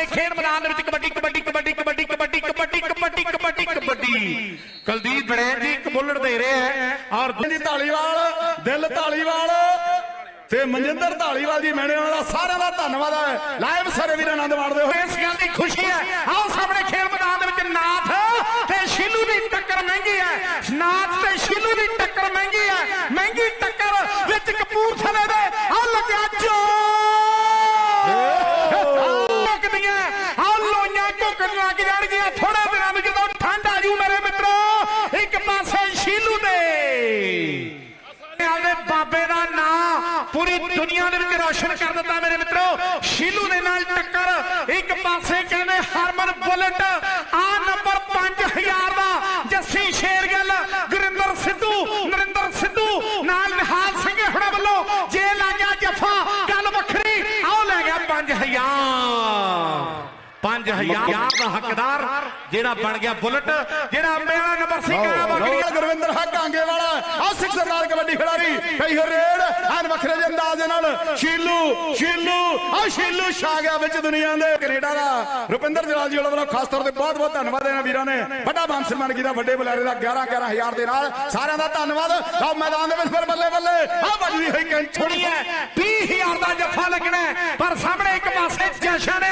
ਮੈਦਾਨ ਦੇ ਵਿੱਚ ਕਬੱਡੀ ਕਬੱਡੀ ਕਬੱਡੀ ਕਬੱਡੀ ਕਬੱਡੀ ਕਬੱਡੀ ਕਬੱਡੀ ਕਬੱਡੀ ਕਬੱਡੀ। ਕੁਲਦੀਪ ਬੜੈਨ ਜੀ ਇੱਕ ਬੁੱਲਟ ਦੇ ਰਿਹਾ ਹੈ। ਔਰ ਜੀ ਢਾਲੀਵਾਲ ਦਿਲ ਢਾਲੀਵਾਲ ਤੇ ਮਨਜਿੰਦਰ ਢਾਲੀਵਾਲ ਜੀ ਮੈਨੇ ਉਹਨਾਂ ਦਾ ਸਾਰਿਆਂ ਦਾ ਧੰਨਵਾਦ ਹੈ। ਲਾਈਵ ਸਾਰੇ ਵੀਰ ਆਨੰਦ ਮਾਣਦੇ ਹੋਏ ਇਸ ਗੱਲ ਦੀ ਖੁਸ਼ੀ ਹੈ। ਆਓ ਸਾਹਮਣੇ ਖੇਡ ਮੈਦਾਨ ਦੇ ਵਿੱਚ ਨਾਥ ਤੇ ਸ਼ੀਲੂ ਦੀ ਟੱਕਰ ਮਹਿੰਗੀ ਹੈ। ਨਾਥ ਤੇ ਸ਼ੀਲੂ ਦੀ ਟੱਕਰ ਮਹਿੰਗੀ ਹੈ ਮਹਿੰਗੀ ਟੱਕਰ ਵਿੱਚ ਕਪੂਰਥਲੇ ਦੇ ਆ ਲੱਗਿਆ ਜੋ ਲੱਗਦੀਆਂ ਆ ਲੋਈਆਂ ਲੱਗ ਜਾਣਗੀਆਂ ਥੋੜੇ ਦਿਨਾਂ ਵਿੱਚ ਜਦੋਂ ਠੰਡ ਆ ਜੂ ਮੇਰੇ ਮਿੱਤਰੋ, ਇੱਕ ਪਾਸੇ ਸ਼ੀਲੂ ਦੇ। ਆਪਦੇ ਬਾਬੇ ਦਾ ਨਾਂ ਪੂਰੀ ਦੁਨੀਆ ਦੇ ਵਿੱਚ ਰੌਸ਼ਨ ਕਰ ਦਿੱਤਾ ਮੇਰੇ ਮਿੱਤਰੋ। ਸ਼ੀਲੂ ਦੇ ਨਾਲ ਟੱਕਰ, ਇੱਕ ਪਾਸੇ ਕਹਿੰਦੇ ਹਰਮਨ ਬੁਲਟ ਆ ਨੰਬਰ 5000 ਦਾ ਜੱਸੀ ਸ਼ੇਰਗਿੱਲ ਗੁਰਿੰਦਰ ਸਿੱਧੂ ਨਰਿੰਦਰ ਸਿੱਧੂ ਨਾਲ ਨਿਹਾਲ ਸਿੰਘ ਹੁਣਾ ਵੱਲੋਂ ਜੇ ਲੱਗਿਆ ਜੱਫਾ ਗੱਲ ਵੱਖਰੀ ਆਓ ਲੈ ਗਿਆ 5000 5000 ਦਾ ਹੱਕਦਾਰ ਜਿਹੜਾ ਬਣ ਗਿਆ ਬੁਲਟ ਜਿਹੜਾ ਅੰਬੇ ਵਾਲਾ ਨੰਬਰ ਸੀ ਬੱਕਰੀ ਲਓ, ਗੁਰਵਿੰਦਰ ਹੱਕ ਆਂਗੇ ਵਾਲਾ ਆ ਸਿੱਖ ਸਰਦਾਰ ਕਬੱਡੀ ਖਿਡਾਰੀ ਕਈ ਰੇਡ ਐਨ ਵੱਖਰੇ ਜਿਹੇ ਅੰਦਾਜ਼ ਨਾਲ ਸ਼ੀਲੂ ਸ਼ੀਲੂ ਆ ਸ਼ੀਲੂ ਛਾ ਗਿਆ ਵਿੱਚ ਦੁਨੀਆ ਦੇ ਕੈਨੇਡਾ ਦਾ। ਰੁਪਿੰਦਰ ਜਲਾਲ ਜੀ ਵੱਲੋਂ ਖਾਸ ਤੌਰ ਤੇ ਬਹੁਤ ਬਹੁਤ ਧੰਨਵਾਦ ਇਹਨਾਂ ਵੀਰਾਂ ਨੇ। ਵੱਡਾ ਮਾਨ ਸਨਮਾਨ ਕੀਤਾ ਵੱਡੇ ਬੁਲਾਰੇ ਦਾ 11 11000 ਦੇ ਨਾਲ। ਸਾਰਿਆਂ ਦਾ ਧੰਨਵਾਦ। ਲਓ ਮੈਦਾਨ ਦੇ ਵਿੱਚ ਫਿਰ ਬੱਲੇ ਬੱਲੇ ਆ ਵੱਜਦੀ ਹੋਈ ਕੈਂਚ ਥੋੜੀ ਹੈ। 20000 ਦਾ ਜੱਫਾ ਲੱਗਣਾ ਪਰ ਸਾਹਮਣੇ ਇੱਕ ਪਾਸੇ ਜਸ਼ਨ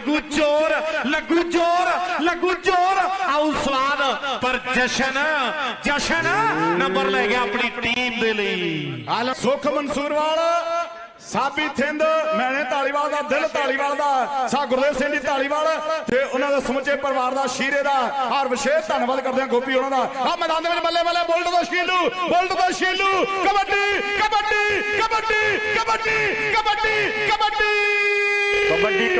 ਲੱਗੂ ਚੋਰ ਲੱਗੂ ਚੋਰ ਲੱਗੂ ਚੋਰ। ਆਉ ਸਵਾਦ ਪਰ ਜਸ਼ਨ ਜਸ਼ਨ ਨੰਬਰ ਲੈ ਗਿਆ ਆਪਣੀ ਟੀਮ ਦੇ ਲਈ। ਸੁਖ ਮਨਸੂਰਵਾਲ ਸਾਬੀ ਥਿੰਦ, ਮੈਨੇ ਢਾਲੀਵਾਲ ਦਾ ਦਿਲ ਢਾਲੀਵਾਲ ਦਾ ਸਾ ਗੁਰਦੇਵ ਸਿੰਘ ਜੀ ਢਾਲੀਵਾਲ ਤੇ ਉਹਨਾਂ ਦੇ ਸਮੁੱਚੇ ਪਰਿਵਾਰ ਦਾ ਸ਼ੀਰੇ ਦਾ ਹਰ ਵਿਸ਼ੇਸ਼ ਧੰਨਵਾਦ ਕਰਦੇ ਹਾਂ ਗੋਪੀ ਉਹਨਾਂ ਦਾ। ਆ ਮੈਦਾਨ ਦੇ ਵਿੱਚ ਬੱਲੇ ਬੱਲੇ ਬੁਲਟ ਦਾ ਸ਼ੀਲੂ, ਬੁਲਟ ਦਾ ਸ਼ੀਲੂ ਕਬੱਡੀ ਕਬੱਡੀ ਕਬੱਡੀ ਕਬੱਡੀ ਕਬੱਡੀ ਕਬੱਡੀ।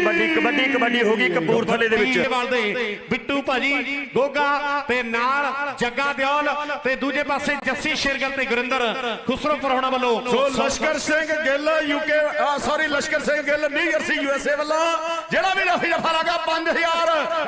ਕਬੱਡੀ ਕਬੱਡੀ ਕਬੱਡੀ ਹੋ ਗਈ ਕਪੂਰਥਲੇ ਦੇ ਵਿੱਚ। ਦੇ ਬਿੱਟੂ ਭਾਜੀ ਗੋਗਾ ਤੇ ਨਾਲ ਜੱਗਾ ਦਿਓਲ ਤੇ ਦੂਜੇ ਪਾਸੇ ਜੱਸੀ ਸ਼ੇਰਗਲ ਤੇ ਗੁਰਿੰਦਰ। ਖੁਸਰੋਪੁਰ ਹੋਣਾ ਵੱਲੋਂ so Lashkar Singh Gill UK sorry Lashkar Singh Gill New Jersey USA ਵੱਲੋਂ ਜਿਹੜਾ ਵੀ ਰਫੀ ਜਫਾ ਲਗਾ 5000